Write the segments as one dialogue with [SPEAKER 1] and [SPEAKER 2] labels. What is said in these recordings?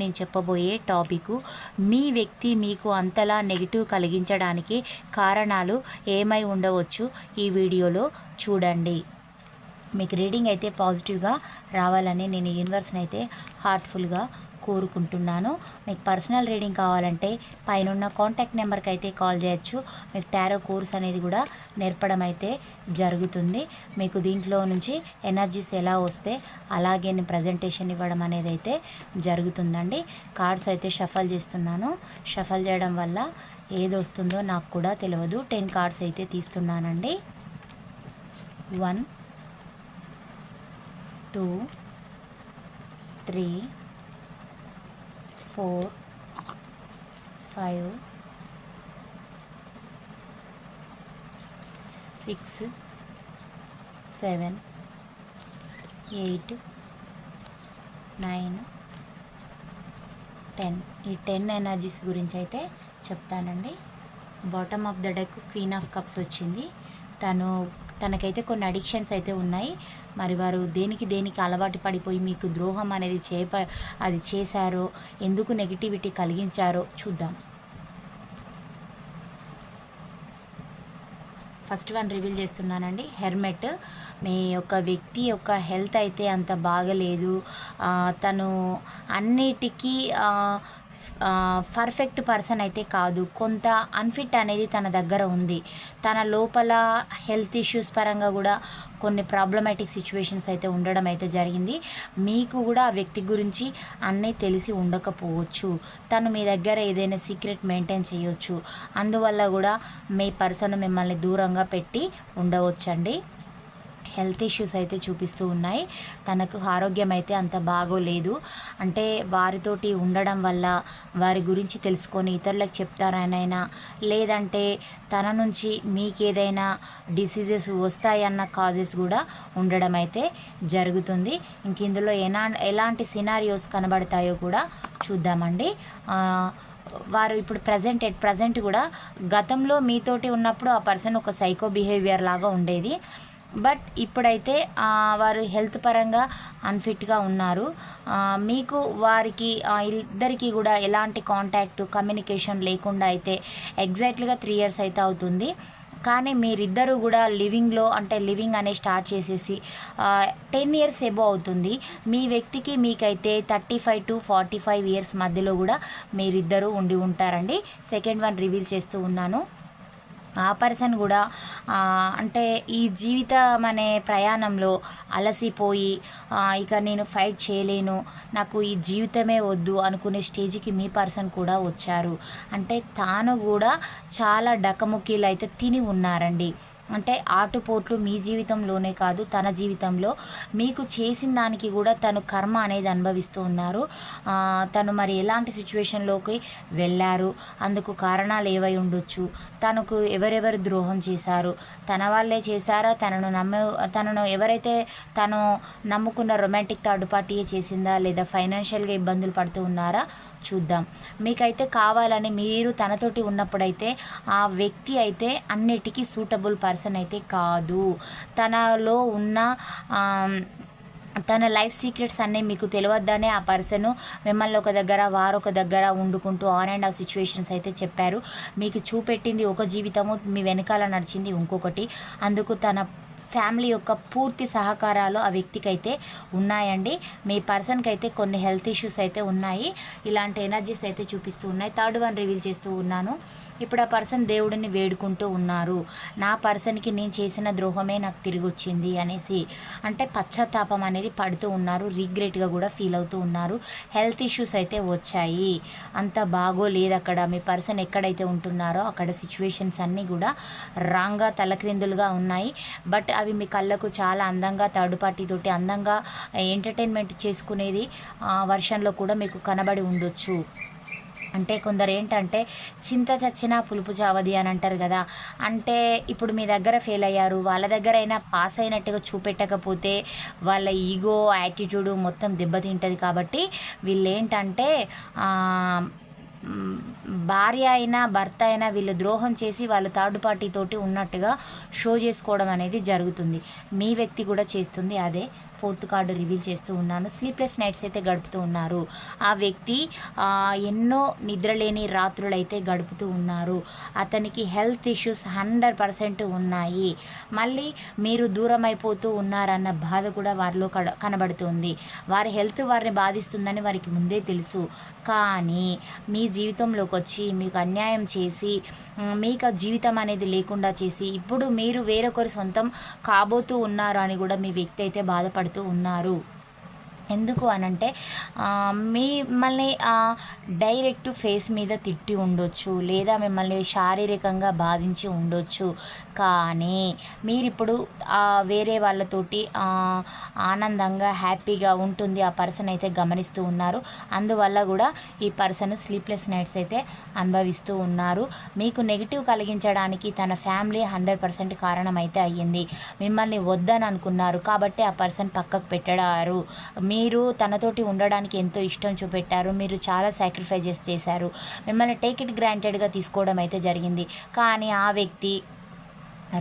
[SPEAKER 1] నేను చెప్పబోయే టాపిక్ మీ వ్యక్తి మీకు అంతలా నెగిటివ్ కలిగించడానికి కారణాలు ఏమై ఉండవచ్చు ఈ వీడియోలో చూడండి. మీకు రీడింగ్ అయితే పాజిటివ్గా రావాలని నేను యూనివర్స్ని అయితే హార్ట్ఫుల్గా కోరుకుంటున్నాను. మీకు పర్సనల్ రీడింగ్ కావాలంటే పైన కాంటాక్ట్ నెంబర్కి అయితే కాల్ చేయొచ్చు. మీకు టారో కోర్స్ అనేది కూడా నేర్పడం అయితే జరుగుతుంది. మీకు దీంట్లో నుంచి ఎనర్జీస్ ఎలా వస్తే అలాగే ప్రజెంటేషన్ ఇవ్వడం అనేది అయితే జరుగుతుందండి. కార్డ్స్ అయితే షఫల్ చేస్తున్నాను. షఫల్ చేయడం వల్ల ఏది వస్తుందో నాకు కూడా తెలియదు. టెన్ కార్డ్స్ అయితే తీస్తున్నానండి. One two three four five six seven eight nine ten ఈ టెన్ ఎనర్జీస్ గురించి అయితే చెప్తానండి. Bottom of the deck queen of cups వచ్చింది. తను తనకైతే కొన్ని అడిక్షన్స్ అయితే ఉన్నాయి. మరి వారు దేనికి దేనికి అలవాటు పడిపోయి మీకు ద్రోహం అనేది చేప అది చేశారో ఎందుకు నెగిటివిటీ కలిగించారో చూద్దాం. ఫస్ట్ వన్ రివీల్ చేస్తున్నానండి. హెర్మెట్ మీ యొక్క వ్యక్తి యొక్క హెల్త్ అయితే అంత బాగలేదు. తను అన్నిటికీ పర్ఫెక్ట్ పర్సన్ అయితే కాదు. కొంత అన్ఫిట్ అనేది తన దగ్గర ఉంది. తన లోపల హెల్త్ ఇష్యూస్ పరంగా కూడా కొన్ని ప్రాబ్లమాటిక్ సిచ్యువేషన్స్ అయితే ఉండడం అయితే జరిగింది. మీకు కూడా ఆ వ్యక్తి గురించి అన్నీ తెలిసి ఉండకపోవచ్చు. తను మీ దగ్గర ఏదైనా సీక్రెట్ మెయింటైన్ చేయొచ్చు. అందువల్ల కూడా మీ పర్సన్ మిమ్మల్ని దూరంగా పెట్టి ఉండవచ్చండి. హెల్త్ ఇష్యూస్ అయితే చూపిస్తూ ఉన్నాయి. తనకు ఆరోగ్యం అయితే అంత బాగోలేదు. అంటే వారితోటి ఉండడం వల్ల వారి గురించి తెలుసుకొని ఇతరులకు చెప్తారనైనా లేదంటే తన నుంచి మీకు ఏదైనా డిసీజెస్ వస్తాయన్న కాజెస్ కూడా ఉండడం అయితే జరుగుతుంది. ఇంక ఇందులో ఎలా ఎలాంటి సినారియోస్ కనబడతాయో కూడా చూద్దామండి. వారు ఇప్పుడు ప్రజెంట్ ఎట్ ప్రజెంట్ కూడా గతంలో మీతోటి ఉన్నప్పుడు ఆ పర్సన్ ఒక సైకో బిహేవియర్ లాగా ఉండేది. బట్ ఇప్పుడైతే వారు హెల్త్ పరంగా అన్ఫిట్గా ఉన్నారు. మీకు వారికి ఇద్దరికి కూడా ఎలాంటి కాంటాక్ట్ కమ్యూనికేషన్ లేకుండా అయితే ఎగ్జాక్ట్లీగా త్రీ ఇయర్స్ అయితే అవుతుంది. కానీ మీరిద్దరూ కూడా లివింగ్లో అంటే లివింగ్ అనే స్టార్ట్ చేసేసి టెన్ ఇయర్స్ ఎబో అవుతుంది. మీ వ్యక్తికి మీకైతే thirty five to forty five years మధ్యలో కూడా మీరిద్దరూ ఉండి ఉంటారండి. సెకండ్ వన్ రివీల్ చేస్తూ ఉన్నాను. ఆ పర్సన్ కూడా అంటే ఈ జీవితం అనే ప్రయాణంలో అలసిపోయి ఇక నేను ఫైట్ చేయలేను నాకు ఈ జీవితమే వద్దు అనుకునే స్టేజ్కి మీ పర్సన్ కూడా వచ్చారు. అంటే తాను కూడా చాలా డకముక్కీలు అయితే తిని ఉన్నారండి. అంటే ఆటుపోట్లు మీ జీవితంలోనే కాదు తన జీవితంలో మీకు చేసిన దానికి కూడా తను కర్మ అనేది అనుభవిస్తూ ఉన్నారు. తను మరి ఎలాంటి సిచ్యువేషన్లోకి వెళ్ళారు అందుకు కారణాలు ఏవై ఉండొచ్చు తనకు ఎవరెవరు ద్రోహం చేశారు తన వాళ్ళే చేశారా తనను నమ్మ తనను ఎవరైతే తను నమ్ముకున్న రొమాంటిక్ థర్డ్ పార్టీ చేసిందా లేదా ఫైనాన్షియల్గా ఇబ్బందులు పడుతూ ఉన్నారా చూద్దాం. మీకైతే కావాలని మీరు తనతోటి ఉన్నప్పుడైతే ఆ వ్యక్తి అయితే అన్నిటికీ సూటబుల్ పర్సన్. పర్సన్ అయితే కాదు. తనలో ఉన్న తన లైఫ్ సీక్రెట్స్ అన్నీ మీకు తెలియద్దనే ఆ పర్సన్ మిమ్మల్ని ఒక దగ్గర వారు ఒక దగ్గర వండుకుంటూ ఆన్ అండ్ ఆఫ్ సిచ్యువేషన్స్ అయితే చెప్పారు. మీకు చూపెట్టింది ఒక జీవితము మీ వెనకాల నడిచింది ఇంకొకటి. అందుకు తన ఫ్యామిలీ యొక్క పూర్తి సహకారాలు ఆ వ్యక్తికి అయితే ఉన్నాయండి. మీ పర్సన్కి అయితే కొన్ని హెల్త్ ఇష్యూస్ అయితే ఉన్నాయి. ఇలాంటి ఎనర్జీస్ అయితే చూపిస్తూ ఉన్నాయి. థర్డ్ వన్ రివీల్ చేస్తూ ఉన్నాను. ఇప్పుడు ఆ పర్సన్ దేవుడిని వేడుకుంటూ ఉన్నారు. నా పర్సన్కి నేను చేసిన ద్రోహమే నాకు తిరిగి వచ్చింది అనేసి అంటే పశ్చాత్తాపం అనేది పడుతూ ఉన్నారు. రీగ్రెట్గా కూడా ఫీల్ అవుతూ ఉన్నారు. హెల్త్ ఇష్యూస్ అయితే వచ్చాయి. అంత బాగోలేదు అక్కడ. మీ పర్సన్ ఎక్కడైతే ఉంటున్నారో అక్కడ సిచ్యువేషన్స్ అన్నీ కూడా రాంగ్గా తలక్రిందులుగా ఉన్నాయి. బట్ అవి మీ కళ్ళకు చాలా అందంగా థర్డ్ పార్టీ తోటి అందంగా ఎంటర్టైన్మెంట్ చేసుకునేది వర్షన్లో కూడా మీకు కనబడి ఉండొచ్చు. అంటే కొందరు ఏంటంటే చింత చచ్చినా పులుపు చావది అని అంటారు కదా. అంటే ఇప్పుడు మీ దగ్గర ఫెయిల్ అయ్యారు వాళ్ళ దగ్గర అయినా పాస్ అయినట్టుగా చూపెట్టకపోతే వాళ్ళ ఈగో యాటిట్యూడ్ మొత్తం దెబ్బతింటుంది కాబట్టి వీళ్ళు ఏంటంటే భార్య అయినా భర్త అయినా వీళ్ళు ద్రోహం చేసి వాళ్ళు థర్డ్ పార్టీతోటి ఉన్నట్టుగా షో చేసుకోవడం అనేది జరుగుతుంది. మీ వ్యక్తి కూడా చేస్తుంది అదే. ఫోర్త్ కార్డు రివీల్ చేస్తూ ఉన్నాను. స్లీప్లెస్ నైట్స్ అయితే గడుపుతూ ఉన్నారు. ఆ వ్యక్తి ఎన్నో నిద్రలేని రాత్రులు అయితే గడుపుతూ ఉన్నారు. అతనికి హెల్త్ ఇష్యూస్ హండ్రెడ్ పర్సెంట్ ఉన్నాయి. మళ్ళీ మీరు దూరం అయిపోతూ ఉన్నారన్న బాధ కూడా వారిలో కడ కనబడుతుంది. వారి హెల్త్ వారిని బాధిస్తుందని వారికి ముందే తెలుసు. కానీ మీ జీవితంలోకి వచ్చి మీకు అన్యాయం చేసి మీకు జీవితం అనేది లేకుండా చేసి ఇప్పుడు మీరు వేరొకరి సొంతం కాబోతూ ఉన్నారు అని కూడా మీ వ్యక్తి అయితే మాట్లాడుతూ ఉన్నారు. ఎందుకు అనంటే మిమ్మల్ని డైరెక్ట్ ఫేస్ మీద తిట్టి ఉండొచ్చు లేదా మిమ్మల్ని శారీరకంగా బాధించి ఉండొచ్చు. కానీ మీరిప్పుడు వేరే వాళ్ళతోటి ఆనందంగా హ్యాపీగా ఉంటుంది ఆ పర్సన్ అయితే గమనిస్తూ ఉన్నారు. అందువల్ల కూడా ఈ పర్సన్ స్లీప్లెస్ నైట్స్ అయితే అనుభవిస్తూ ఉన్నారు. మీకు నెగిటివ్ కలిగించడానికి తన ఫ్యామిలీ హండ్రెడ్ పర్సెంట్ కారణం అయితే అయ్యింది. మిమ్మల్ని వద్దని అనుకున్నారు కాబట్టి ఆ పర్సన్ పక్కకు పెట్టడారు. మీ మీరు తనతోటి ఉండడానికి ఎంతో ఇష్టం చూపెట్టారు. మీరు చాలా సాక్రిఫైజెస్ చేశారు. మిమ్మల్ని టేక్ ఇట్ గ్రాంటెడ్గా తీసుకోవడం అయితే జరిగింది. కానీ ఆ వ్యక్తి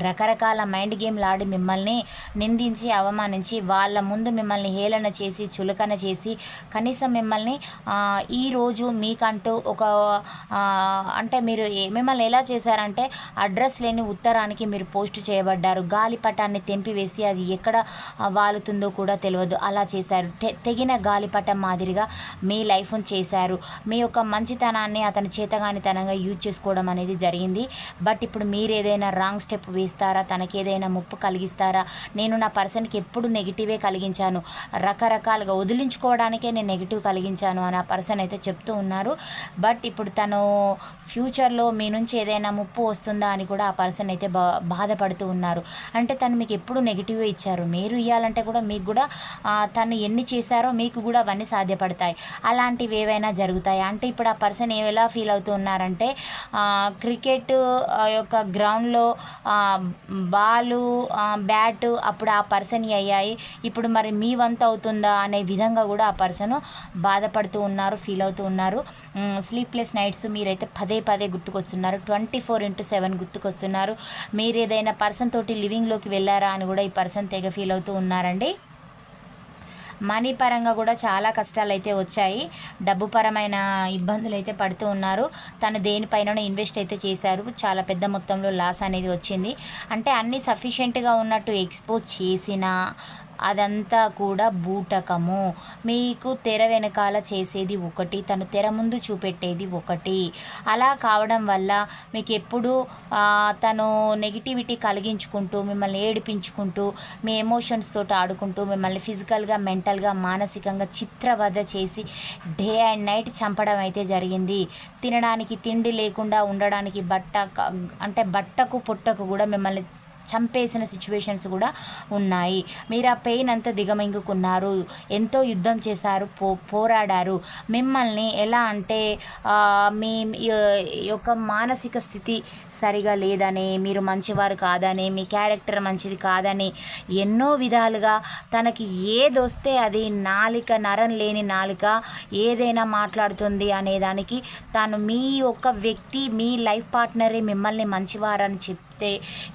[SPEAKER 1] రకరకాల మైండ్ గేమ్లు ఆడి మిమ్మల్ని నిందించి అవమానించి వాళ్ళ ముందు మిమ్మల్ని హేళన చేసి చులకన చేసి కనీసం మిమ్మల్ని ఈరోజు మీకంటూ ఒక అంటే మీరు మిమ్మల్ని ఎలా చేశారంటే అడ్రస్ లేని ఉత్తరానికి మీరు పోస్ట్ చేయబడ్డారు. గాలిపటాన్ని తెంపివేసి అది ఎక్కడ వాలుతుందో కూడా తెలియదు అలా చేశారు. తెగిన గాలిపటం మాదిరిగా మీ లైఫ్ను చేశారు. మీ యొక్క మంచితనాన్ని అతని చేతగానితనంగా యూజ్ చేసుకోవడం అనేది జరిగింది. బట్ ఇప్పుడు మీరు ఏదైనా రాంగ్ స్టెప్ వేస్తారా తనకి ఏదైనా ముప్పు కలిగిస్తారా? నేను నా పర్సన్కి ఎప్పుడు నెగిటివే కలిగించాను. రకరకాలుగా వదిలించుకోవడానికే నేను నెగిటివ్ కలిగించాను అని ఆ పర్సన్ అయితే చెప్తూ ఉన్నారు. బట్ ఇప్పుడు తను ఫ్యూచర్లో మీ నుంచి ఏదైనా ముప్పు వస్తుందా అని కూడా ఆ పర్సన్ అయితే బా బాధపడుతూ ఉన్నారు. అంటే తను మీకు ఎప్పుడు నెగిటివే ఇచ్చారు. మీరు ఇవ్వాలంటే కూడా మీకు కూడా తను ఎన్ని చేశారో మీకు కూడా అవన్నీ సాధ్యపడతాయి. అలాంటివి ఏవైనా జరుగుతాయి? అంటే ఇప్పుడు ఆ పర్సన్ ఎలా ఫీల్ అవుతూ ఉన్నారంటే క్రికెట్ ఆ, యొక్క గ్రౌండ్లో బాలు బ్యాట్ అప్పుడు ఆ పర్సన్ అయ్యాయి. ఇప్పుడు మరి మీ వంతు అవుతుందా అనే విధంగా కూడా ఆ పర్సన్ బాధపడుతూ ఉన్నారు ఫీల్ అవుతూ ఉన్నారు. స్లీప్లెస్ నైట్స్ మీరైతే పదే పదే గుర్తుకొస్తున్నారు. ట్వంటీ ఫోర్ ఇంటూ సెవెన్ గుర్తుకొస్తున్నారు. మీరు ఏదైనా పర్సన్ తోటి లివింగ్లోకి వెళ్ళారా అని కూడా ఈ పర్సన్ తెగ ఫీల్ అవుతూ ఉన్నారండి. మనీ పరంగా కూడా చాలా కష్టాలు అయితే వచ్చాయి. డబ్బు పరమైన ఇబ్బందులు అయితే పడుతూ ఉన్నారు. తను దేనిపైన ఇన్వెస్ట్ అయితే చేశారు. చాలా పెద్ద మొత్తంలో లాస్ అనేది వచ్చింది. అంటే అన్నీ సఫిషియెంట్గా ఉన్నట్టు ఎక్స్పోజ్ చేసినా అదంతా కూడా బూటకము. మీకు తెర వెనకాల చేసేది ఒకటి తను తెర ముందు చూపెట్టేది ఒకటి. అలా కావడం వల్ల మీకు ఎప్పుడు తను నెగిటివిటీ కలిగించుకుంటూ మిమ్మల్ని ఏడిపించుకుంటూ మీ ఎమోషన్స్ తోటి ఆడుకుంటూ మిమ్మల్ని ఫిజికల్గా మెంటల్గా మానసికంగా చిత్రవద చేసి డే అండ్ నైట్ చంపడం అయితే జరిగింది. తినడానికి తిండి లేకుండా ఉండడానికి బట్ట అంటే బట్టకు పొట్టకు కూడా మిమ్మల్ని చంపేసిన సిచ్యువేషన్స్ కూడా ఉన్నాయి. మీరు ఆ పెయిన్ అంతా దిగమింగుకున్నారు. ఎంతో యుద్ధం చేశారు పో పోరాడారు. మిమ్మల్ని ఎలా అంటే మీ యొక్క మానసిక స్థితి సరిగా లేదని మీరు మంచివారు కాదని మీ క్యారెక్టర్ మంచిది కాదని ఎన్నో విధాలుగా తనకి ఏదొస్తే అది నాలిక నరం లేని నాలిక ఏదైనా మాట్లాడుతుంది అనేదానికి తను మీ యొక్క వ్యక్తి మీ లైఫ్ పార్ట్నరే మిమ్మల్ని మంచివారని చెప్ చెప్తే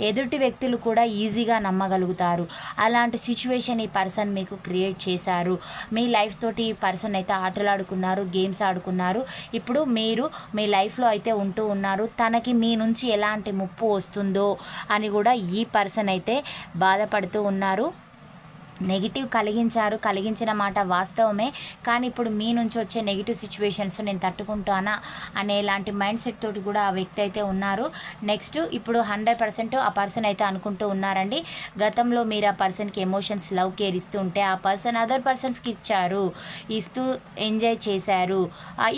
[SPEAKER 1] ఎదుటి వ్యక్తులు కూడా ఈజీగా నమ్మగలుగుతారు. అలాంటి సిచ్యువేషన్ ఈ పర్సన్ మీకు క్రియేట్ చేశారు. మీ లైఫ్ తోటి ఈ పర్సన్ అయితే ఆటలాడుకున్నారు గేమ్స్ ఆడుకున్నారు. ఇప్పుడు మీరు మీ లైఫ్లో అయితే ఉంటూ ఉన్నారు. తనకి మీ నుంచి ఎలాంటి ముప్పు వస్తుందో అని కూడా ఈ పర్సన్ అయితే బాధపడుతూ ఉన్నారు. నెగిటివ్ కలిగించారు కలిగించిన మాట వాస్తవమే. కానీ ఇప్పుడు మీ నుంచి వచ్చే నెగిటివ్ సిచ్యువేషన్స్ నేను తట్టుకుంటానా అనే లాంటి మైండ్ సెట్ తోటి కూడా ఆ వ్యక్తి అయితే ఉన్నారు. నెక్స్ట్ ఇప్పుడు హండ్రెడ్ పర్సెంట్ ఆ పర్సన్ అయితే అనుకుంటూ ఉన్నారండి. గతంలో మీరు ఆ పర్సన్కి ఎమోషన్స్ లవ్ కేర్ ఇస్తూ ఉంటే ఆ పర్సన్ అదర్ పర్సన్స్కి ఇచ్చారు ఇస్తూ ఎంజాయ్ చేశారు.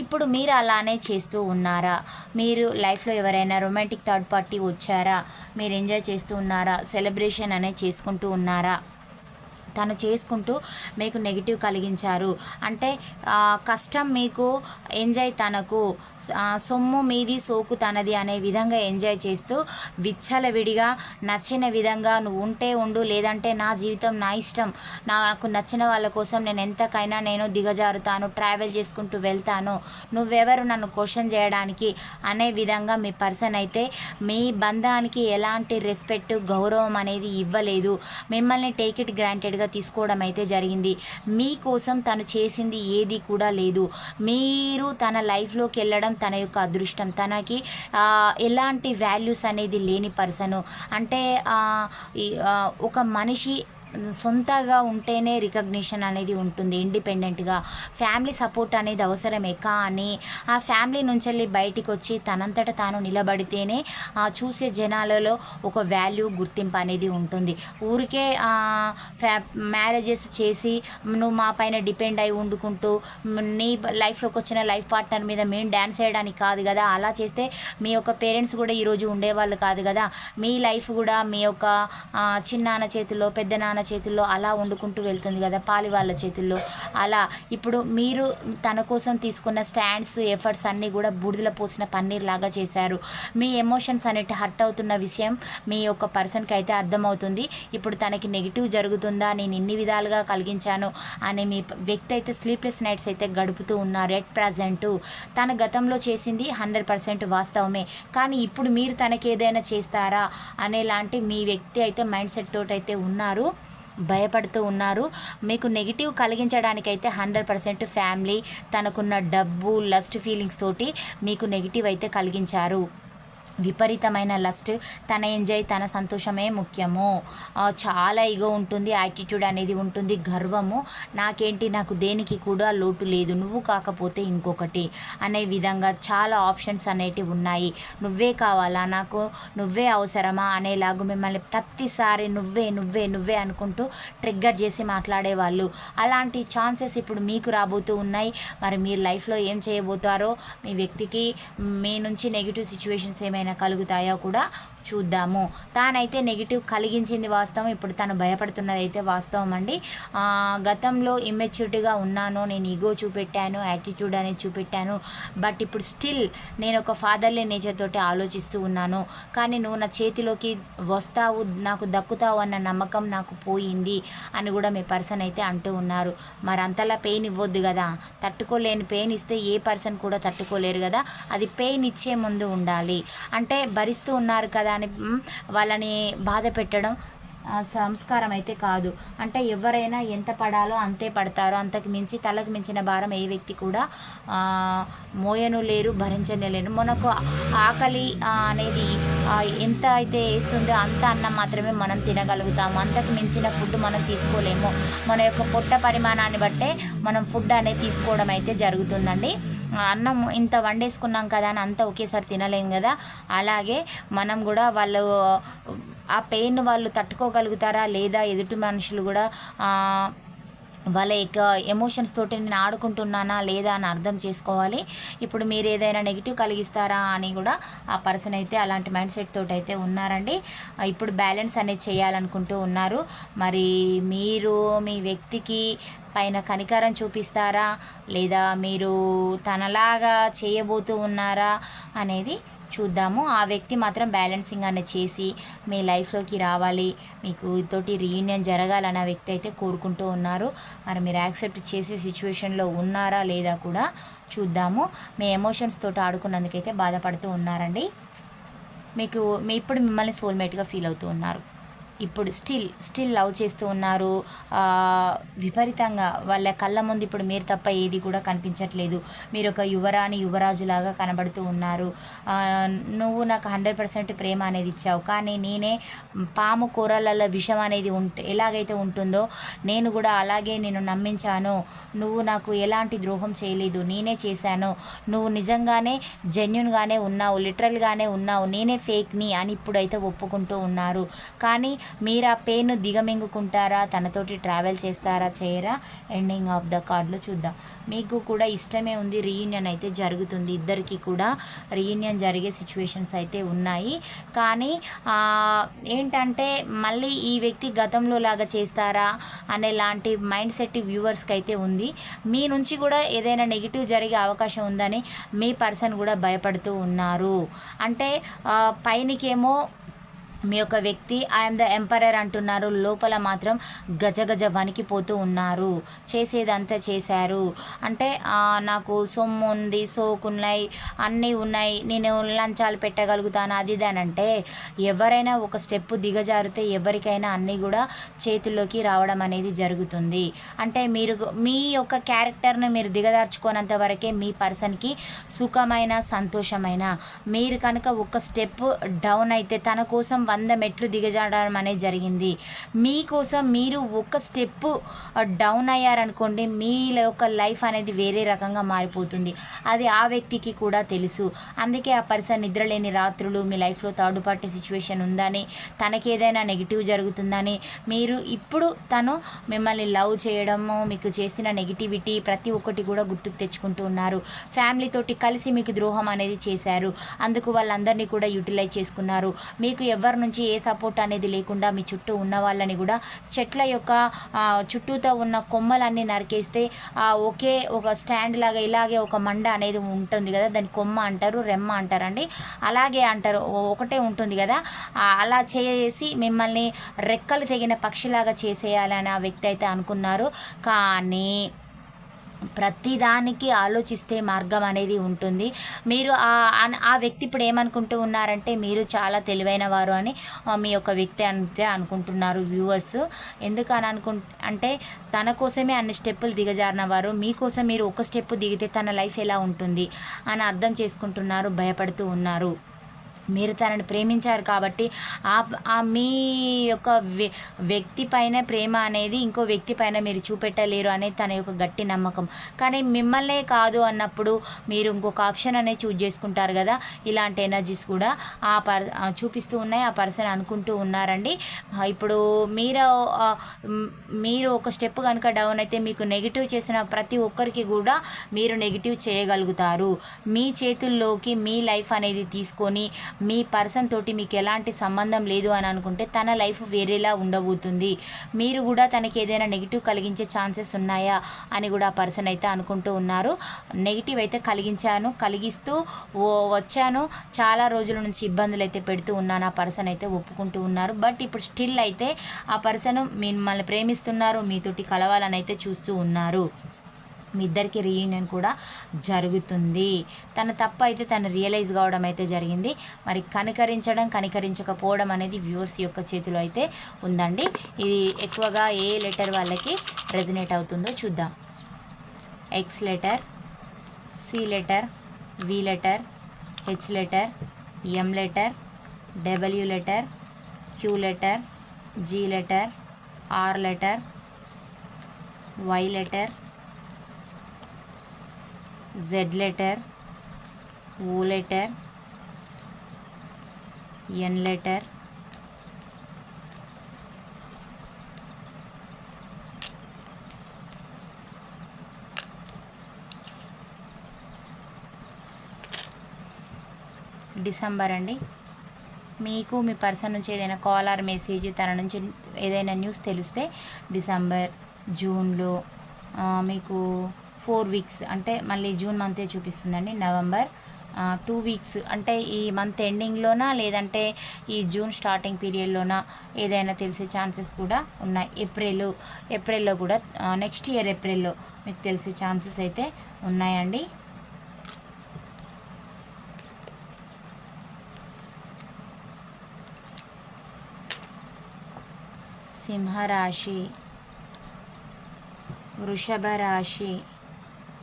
[SPEAKER 1] ఇప్పుడు మీరు అలానే చేస్తూ ఉన్నారా? మీరు లైఫ్లో ఎవరైనా రొమాంటిక్ థర్డ్ పార్టీ వచ్చారా? మీరు ఎంజాయ్ చేస్తూ ఉన్నారా? సెలబ్రేషన్ అనేది చేసుకుంటూ ఉన్నారా? తను చేసుకుంటూ మీకు నెగిటివ్ కలిగించారు. అంటే కష్టం మీకు ఎంజాయ్ తనకు సొమ్ము మీది సోకు తనది అనే విధంగా ఎంజాయ్ చేస్తూ విచ్చలవిడిగా నచ్చిన విధంగా నువ్వు ఉంటే ఉండు లేదంటే నా జీవితం నా ఇష్టం నాకు నచ్చిన వాళ్ళ కోసం నేను ఎంతకైనా నేను దిగజారుతాను ట్రావెల్ చేసుకుంటూ వెళ్తాను నువ్వెవరు నన్ను క్వశ్చన్ చేయడానికి అనే విధంగా మీ పర్సన్ అయితే మీ బంధానికి ఎలాంటి రెస్పెక్ట్ గౌరవం అనేది ఇవ్వలేదు. మిమ్మల్ని టేక్ ఇట్ గ్రాంటెడ్గా తీసుకోవడం అయితే జరిగింది. మీకోసం తను చేసింది ఏది కూడా లేదు. మీరు తన లైఫ్లోకి వెళ్ళడం తన యొక్క అదృష్టం. తనకి ఎలాంటి వాల్యూస్ అనేది లేని పర్సను. అంటే ఒక మనిషి సొంతగా ఉంటేనే రికగ్నిషన్ అనేది ఉంటుంది ఇండిపెండెంట్గా. ఫ్యామిలీ సపోర్ట్ అనేది అవసరమే కానీ ఆ ఫ్యామిలీ నుంచి వెళ్ళి బయటికి వచ్చి తనంతట తాను నిలబడితేనే ఆ చూసే జనాలలో ఒక వాల్యూ గుర్తింపు అనేది ఉంటుంది. ఊరికే ఫ్యా మ్యారేజెస్ చేసి నువ్వు మా పైన డిపెండ్ అయి వండుకుంటూ నీ లైఫ్లోకి వచ్చిన లైఫ్ పార్ట్నర్ మీద మేము డ్యాన్స్ చేయడానికి కాదు కదా అలా చేస్తే మీ యొక్క పేరెంట్స్ కూడా ఈరోజు ఉండేవాళ్ళు కాదు కదా. మీ లైఫ్ కూడా మీ యొక్క చిన్నాన్న చేతిలో పెద్ద నాన్న చేతుల్లో అలా వండుకుంటూ వెళ్తుంది కదా పాలి వాళ్ళ చేతుల్లో. అలా ఇప్పుడు మీరు తన కోసం తీసుకున్న స్టాండ్స్ ఎఫర్ట్స్ అన్నీ కూడా బూడిదల పోసిన పన్నీర్ లాగా చేశారు. మీ ఎమోషన్స్ అనేటి హర్ట్ అవుతున్న విషయం మీ యొక్క పర్సన్కి అయితే అర్థమవుతుంది. ఇప్పుడు తనకి నెగిటివ్ జరుగుతుందా నేను ఇన్ని విధాలుగా కలిగించాను అనే మీ వ్యక్తి అయితే స్లీప్లెస్ నైట్స్ అయితే గడుపుతూ ఉన్నారు ఎట్ ప్రజెంట్. తన గతంలో చేసింది హండ్రెడ్ పర్సెంట్ వాస్తవమే. కానీ ఇప్పుడు మీరు తనకి ఏదైనా చేస్తారా అనేలాంటి మీ వ్యక్తి అయితే మైండ్ సెట్ తోటైతే ఉన్నారు. భయపడుతూ ఉన్నారు. మీకు నెగిటివ్ కలిగించడానికైతే హండ్రెడ్ పర్సెంట్ ఫ్యామిలీ తనకున్న డబ్బు లస్ట్ ఫీలింగ్స్ తోటి మీకు నెగిటివ్ అయితే కలిగించారు. విపరీతమైన లస్ట్. తన ఎంజాయ్ తన సంతోషమే ముఖ్యము. చాలా ఇగో ఉంటుంది యాటిట్యూడ్ అనేది ఉంటుంది గర్వము. నాకేంటి నాకు దేనికి కూడా లోటు లేదు. నువ్వు కాకపోతే ఇంకొకటి అనే విధంగా చాలా ఆప్షన్స్ అనేటివి ఉన్నాయి. నువ్వే కావాలా? నాకు నువ్వే అవసరమా? అనేలాగా మిమ్మల్ని ప్రతిసారి నువ్వే నువ్వే నువ్వే అనుకుంటూ ట్రిగ్గర్ చేసి మాట్లాడేవాళ్ళు. అలాంటి ఛాన్సెస్ ఇప్పుడు మీకు రాబోతూ ఉన్నాయి. మరి మీరు లైఫ్లో ఏం చేయబోతారో మీ వ్యక్తికి మీ నుంచి నెగిటివ్ సిచ్యువేషన్స్ ఏమైనా కలుగుతాయో కూడా చూద్దాము. తానైతే నెగిటివ్ కలిగించింది వాస్తవం. ఇప్పుడు తను భయపడుతున్నది అయితే వాస్తవం అండి. గతంలో ఇమ్మెచ్యూరిటీగా ఉన్నాను. నేను ఈగో చూపెట్టాను యాటిట్యూడ్ అనేది చూపెట్టాను. బట్ ఇప్పుడు స్టిల్ నేను ఒక ఫాదర్లీ నేచర్ తోటి ఆలోచిస్తూ ఉన్నాను. కానీ నువ్వు నా చేతిలోకి వస్తావు నాకు దక్కుతావు అన్న నమ్మకం నాకు పోయింది అని కూడా మీ పర్సన్ అయితే అంటూ ఉన్నారు. మరి అంతలా పెయిన్ ఇవ్వద్దు కదా. తట్టుకోలేని పెయిన్ ఇస్తే ఏ పర్సన్ కూడా తట్టుకోలేరు కదా. అది పెయిన్ ఇచ్చే ముందు ఉండాలి. అంటే భరిస్తూ ఉన్నారు కదా అని వాళ్ళని బాధ పెట్టడం సంస్కారం అయితే కాదు. అంటే ఎవరైనా ఎంత పడాలో అంతే పడతారు. అంతకు మించి తలకు మించిన భారం ఏ వ్యక్తి కూడా మోయను లేరు భరించనే లేరు. మనకు ఆకలి అనేది ఎంత అయితే వేస్తుందో అంత అన్నం మాత్రమే మనం తినగలుగుతాము. అంతకు మించిన ఫుడ్ మనం తీసుకోలేము. మన యొక్క పొట్ట పరిమాణాన్ని బట్టే మనం ఫుడ్ అనేది తీసుకోవడం అయితే జరుగుతుందండి. అన్నం ఇంత వండేసుకున్నాం కదా అని అంతా ఒకేసారి తినలేం కదా. అలాగే మనం కూడా వాళ్ళు ఆ పెయిన్ వాళ్ళు తట్టుకోగలుగుతారా లేదా ఎదుటి మనుషులు కూడా వాళ్ళ యొక్క ఎమోషన్స్ తోటి నేను ఆడుకుంటున్నానా లేదా అని అర్థం చేసుకోవాలి. ఇప్పుడు మీరు ఏదైనా నెగిటివ్ కలిగిస్తారా అని కూడా ఆ పర్సన్ అయితే అలాంటి మైండ్ సెట్ తోటి అయితే ఉన్నారండి. ఇప్పుడు బ్యాలెన్స్ అనేది చేయాలనుకుంటూ ఉన్నారు. మరి మీరు మీ వ్యక్తికి పైన కనికరం చూపిస్తారా? లేదా మీరు తనలాగా చేయబోతూ ఉన్నారా? అనేది చూద్దాము. ఆ వ్యక్తి మాత్రం బ్యాలెన్సింగ్ అనేది చేసి మీ లైఫ్లోకి రావాలి మీకు తోటి రీయూనియన్ జరగాలన్న వ్యక్తి అయితే కోరుకుంటూ ఉన్నారు. మరి మీరు యాక్సెప్ట్ చేసే సిచ్యువేషన్లో ఉన్నారా లేదా కూడా చూద్దాము. మీ ఎమోషన్స్ తోటి ఆడుకున్నందుకైతే బాధపడుతూ ఉన్నారండి. మీకు మీ ఇప్పుడు మిమ్మల్ని సోల్మేట్గా ఫీల్ అవుతూ ఉన్నారు. ఇప్పుడు స్టిల్ స్టిల్ లవ్ చేస్తూ ఉన్నారు. విపరీతంగా వాళ్ళ కళ్ళ ముందు ఇప్పుడు మీరు తప్ప ఏది కూడా కనిపించట్లేదు. మీరు ఒక యువరాణి యువరాజులాగా కనబడుతూ ఉన్నారు. నువ్వు నాకు హండ్రెడ్ పర్సెంట్ ప్రేమ అనేది ఇచ్చావు. కానీ నేనే పాము కూరలలో విషం అనేది ఉంట ఎలాగైతే ఉంటుందో నేను కూడా అలాగే నేను నమ్మించాను. నువ్వు నాకు ఎలాంటి ద్రోహం చేయలేదు. నేనే చేశాను. నువ్వు నిజంగానే జెన్యున్గానే ఉన్నావు. లిటరల్గానే ఉన్నావు. నేనే ఫేక్ని అని ఇప్పుడైతే ఒప్పుకుంటూ ఉన్నారు. కానీ మీరు ఆ పెయిన్ దిగమింగుకుంటారా? తనతోటి ట్రావెల్ చేస్తారా? చేయరా? ఎండింగ్ ఆఫ్ ద కార్డులో చూద్దాం. మీకు కూడా ఇష్టమే ఉంది. రీయూనియన్ అయితే జరుగుతుంది. ఇద్దరికి కూడా రీయూనియన్ జరిగే సిచ్యువేషన్స్ అయితే ఉన్నాయి. కానీ ఏంటంటే మళ్ళీ ఈ వ్యక్తి గతంలో లాగా చేస్తారా? అనే లాంటి మైండ్ సెట్ వ్యూవర్స్కి అయితే ఉంది. మీ నుంచి కూడా ఏదైనా నెగిటివ్ జరిగే అవకాశం ఉందని మీ పర్సన్ కూడా భయపడుతూ ఉన్నారు. అంటే పైనకేమో మీ యొక్క వ్యక్తి ఐఎమ్ ద ఎంపరర్ అంటున్నారు. లోపల మాత్రం గజ గజ వణికిపోతూ ఉన్నారు. చేసేదంతా చేశారు. అంటే నాకు సొమ్ము ఉంది సోకున్నాయి అన్నీ ఉన్నాయి నేను లంచాలు పెట్టగలుగుతాను అది ఇది అని అంటే ఎవరైనా ఒక స్టెప్ దిగజారితే ఎవరికైనా అన్నీ కూడా చేతుల్లోకి రావడం అనేది జరుగుతుంది. అంటే మీరు మీ యొక్క క్యారెక్టర్ని మీరు దిగదార్చుకోనంత వరకే మీ పర్సన్కి సుఖమైన సంతోషమైన మీరు కనుక ఒక స్టెప్ డౌన్ అయితే తన కోసం వంద మెట్లు దిగజాడడం అనేది జరిగింది. మీకోసం మీరు ఒక స్టెప్ డౌన్ అయ్యారనుకోండి మీ యొక్క లైఫ్ అనేది వేరే రకంగా మారిపోతుంది. అది ఆ వ్యక్తికి కూడా తెలుసు. అందుకే ఆ పర్సన్ నిద్రలేని రాత్రులు మీ లైఫ్లో థర్డ్ పార్టీ సిచ్యువేషన్ ఉందని తనకి ఏదైనా నెగిటివ్ జరుగుతుందని మీరు ఇప్పుడు తను మిమ్మల్ని లవ్ చేయడము మీకు చేసిన నెగిటివిటీ ప్రతి ఒక్కటి కూడా గుర్తుకు తెచ్చుకుంటూ ఉన్నారు. ఫ్యామిలీతోటి కలిసి మీకు ద్రోహం అనేది చేశారు. అందుకు వాళ్ళందరినీ కూడా యూటిలైజ్ చేసుకున్నారు. మీకు ఎవరి నుంచి ఏ సపోర్ట్ అనేది లేకుండా మీ చుట్టూ ఉన్న వాళ్ళని కూడా చెట్ల యొక్క చుట్టూతో ఉన్న కొమ్మలన్నీ నరికేస్తే ఆ, ఒకే ఒక స్టాండ్ లాగా ఇలాగే ఒక మండ అనేది ఉంటుంది కదా దాన్ని కొమ్మ అంటారు రెమ్మ అంటారండి. అలాగే అంటారు ఒకటే ఉంటుంది కదా అలా చేసి మిమ్మల్ని రెక్కలు తెగిన పక్షిలాగా చేసేయాలని ఆ వ్యక్తి అయితే అనుకున్నారు. కానీ ప్రతిదానికి ఆలోచిస్తే మార్గం అనేది ఉంటుంది. మీరు ఆ ఆ- వ్యక్తి ఇప్పుడు ఏమనుకుంటూ ఉన్నారంటే మీరు చాలా తెలివైన వారు అని మీ యొక్క వ్యక్తి అంతే అనుకుంటున్నారు వ్యూవర్స్. ఎందుకని అనుకు అంటే తన కోసమే అన్ని స్టెప్పులు దిగజారిన వారు మీకోసం మీరు ఒక స్టెప్ దిగితే తన లైఫ్ ఎలా ఉంటుంది అని అర్థం చేసుకుంటున్నారు భయపడుతూ ఉన్నారు. మీరు తనను ప్రేమించారు కాబట్టి ఆ మీ యొక్క వ్యక్తి పైన ప్రేమ అనేది ఇంకో వ్యక్తి పైన మీరు చూపెట్టలేరు అనేది తన యొక్క గట్టి నమ్మకం. కానీ మిమ్మల్నే కాదు అన్నప్పుడు మీరు ఇంకొక ఆప్షన్ అనేది చూజ్ చేసుకుంటారు కదా ఇలాంటి ఎనర్జీస్ కూడా ఆ పర్ చూపిస్తూ ఉన్నాయి ఆ పర్సన్ అనుకుంటూ ఉన్నారండి. ఇప్పుడు మీరు మీరు ఒక స్టెప్ కనుక డౌన్ అయితే మీకు నెగిటివ్ చేసిన ప్రతి ఒక్కరికి కూడా మీరు నెగిటివ్ చేయగలుగుతారు. మీ చేతుల్లోకి మీ లైఫ్ అనేది తీసుకొని మీ పర్సన్ తోటి మీకు ఎలాంటి సంబంధం లేదు అని అనుకుంటే తన లైఫ్ వేరేలా ఉండబోతుంది. మీరు కూడా తనకి ఏదైనా నెగిటివ్ కలిగించే ఛాన్సెస్ ఉన్నాయా అని కూడా ఆ పర్సన్ అయితే అనుకుంటూ ఉన్నారు. నెగిటివ్ అయితే కలిగించాను కలిగిస్తూ ఓ వచ్చాను. చాలా రోజుల నుంచి ఇబ్బందులు అయితే పెడుతూ ఉన్నాను. ఆ పర్సన్ అయితే ఒప్పుకుంటూ ఉన్నారు. బట్ ఇప్పుడు స్టిల్ అయితే ఆ పర్సన్ మిమ్మల్ని ప్రేమిస్తున్నారు. మీతోటి కలవాలని అయితే చూస్తూ ఉన్నారు. మీ ఇద్దరికి రీయూనియన్ కూడా జరుగుతుంది. తన తప్పు అయితే తను రియలైజ్ కావడం అయితే జరిగింది. మరి కనికరించడం కనికరించకపోవడం అనేది వ్యూవర్స్ యొక్క చేతిలో అయితే ఉందండి. ఇది ఎక్కువగా ఏ లెటర్ వాళ్ళకి రెజనేట్ అవుతుందో చూద్దాం. X letter C letter V letter H letter M letter W letter Q letter G letter R letter Y letter Z letter O letter N letter December అండి. మీకు మీ పర్సన్ నుంచి ఏదైనా కాల్ ఆర్ మెసేజ్ తన నుంచి ఏదైనా news తెలిస్తే December జూన్లో మీకు ఫోర్ వీక్స్ అంటే మళ్ళీ జూన్ మంతే చూపిస్తుందండి నవంబర్. టూ వీక్స్ అంటే ఈ మంత్ ఎండింగ్లోనా లేదంటే ఈ జూన్ స్టార్టింగ్ పీరియడ్లోనా ఏదైనా తెలిసే ఛాన్సెస్ కూడా ఉన్నాయి. ఏప్రిల్ ఏప్రిల్లో కూడా నెక్స్ట్ ఇయర్ ఏప్రిల్లో మీకు తెలిసే ఛాన్సెస్ అయితే ఉన్నాయండి. సింహరాశి వృషభ రాశి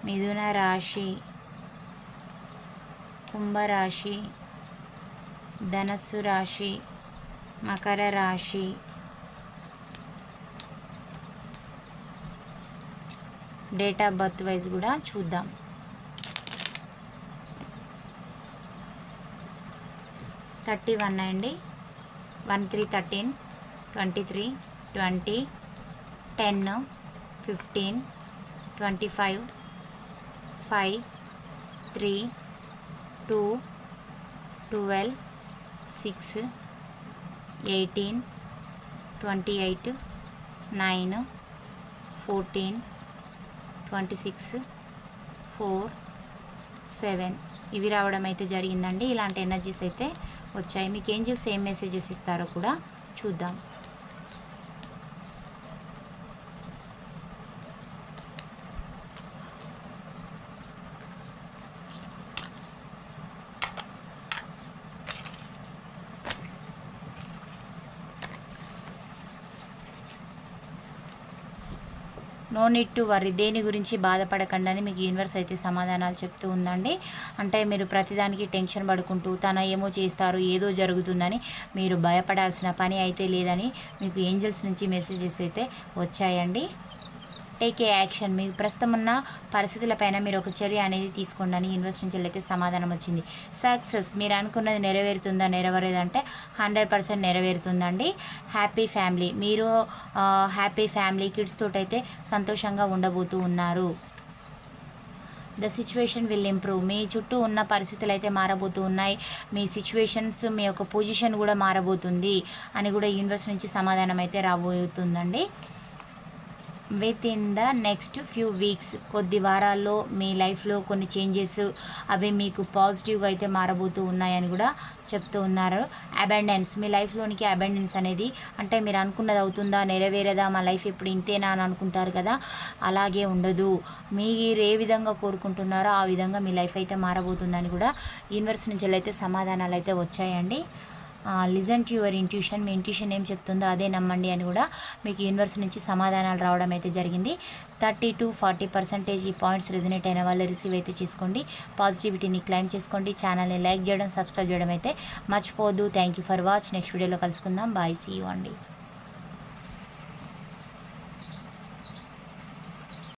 [SPEAKER 1] మిథున రాశి కుంభరాశి ధనస్సు రాశి మకర రాశి. డేట్ ఆఫ్ బర్త్ వైజ్ కూడా చూద్దాం. థర్టీ వన్ అండి. One three thirteen twenty three twenty ten fifteen twenty five. Five three two twelve six eighteen twenty eight nine fourteen twenty six four seven. ఇవి రావడం అయితే జరిగిందండి. ఇలాంటి ఎనర్జీస్ అయితే వచ్చాయి. మీకు ఏంజిల్స్ ఏం మెసేజెస్ ఇస్తారో కూడా చూద్దాం. నో నీడ్ టు వరి దేని గురించి బాధపడకండి అని మీకు యూనివర్స్ అయితే సమాధానాలు చెప్తూ ఉందండి. అంటే మీరు ప్రతిదానికి టెన్షన్ పడుకుంటూ తన ఏమో చేస్తారు ఏదో జరుగుతుందని మీరు భయపడాల్సిన పని అయితే లేదని మీకు ఏంజల్స్ నుంచి మెసేజెస్ అయితే వచ్చాయండి. Take a action. మీకు ప్రస్తుతం ఉన్న పరిస్థితులపైన మీరు ఒక చర్య అనేది తీసుకోండి అని యూనివర్స్ అయితే సమాధానం వచ్చింది. సక్సెస్. మీరు అనుకున్నది నెరవేరుతుందా నెరవేరేదంటే హండ్రెడ్ పర్సెంట్ నెరవేరుతుందండి. Happy family. మీరు హ్యాపీ ఫ్యామిలీ కిడ్స్ తోటైతే సంతోషంగా ఉండబోతూ ఉన్నారు. The situation will improve. మీ చుట్టూ ఉన్న పరిస్థితులు అయితే మారబోతూ ఉన్నాయి. మీ సిచ్యువేషన్స్ మీ యొక్క పొజిషన్ కూడా మారబోతుంది అని కూడా యూనివర్స్ నుంచి సమాధానం అయితే రాబోతుందండి. Within the next few weeks కొద్ది వారాల్లో మీ లైఫ్లో కొన్ని చేంజెస్ అవి మీకు పాజిటివ్గా అయితే మారబోతూ ఉన్నాయని కూడా చెప్తూ ఉన్నారు. అబెండెన్స్ మీ లైఫ్లోనికి అబెండెన్స్ అనేది అంటే మీరు అనుకున్నది అవుతుందా నెరవేరదా మా లైఫ్ ఇప్పుడు ఇంతేనా అని అనుకుంటారు కదా అలాగే ఉండదు. మీరు ఏ విధంగా కోరుకుంటున్నారో ఆ విధంగా మీ లైఫ్ అయితే మారబోతుందని కూడా యూనివర్స్ నుంచి అయితే సమాధానాలు అయితే వచ్చాయండి. లిజన్ టు యువర్ ఇంట్యూషన్ మీ ఇంట్యూషన్ ఏం చెప్తుందో అదే నమ్మండి అని కూడా మీకు యూనివర్స్ నుంచి సమాధానాలు రావడం అయితే జరిగింది. థర్టీ టు ఫార్టీ పర్సెంటేజ్ ఈ పాయింట్స్ రిజనేట్ అయిన వాళ్ళు రిసీవ్ అయితే చేసుకోండి. పాజిటివిటీని క్లైమ్ చేసుకోండి. ఛానల్ని లైక్ చేయడం సబ్స్క్రైబ్ చేయడం అయితే మర్చిపోవద్దు. Thank you for watch next వీడియోలో కలుసుకుందాం. బాయ్ సీ యూ అండి.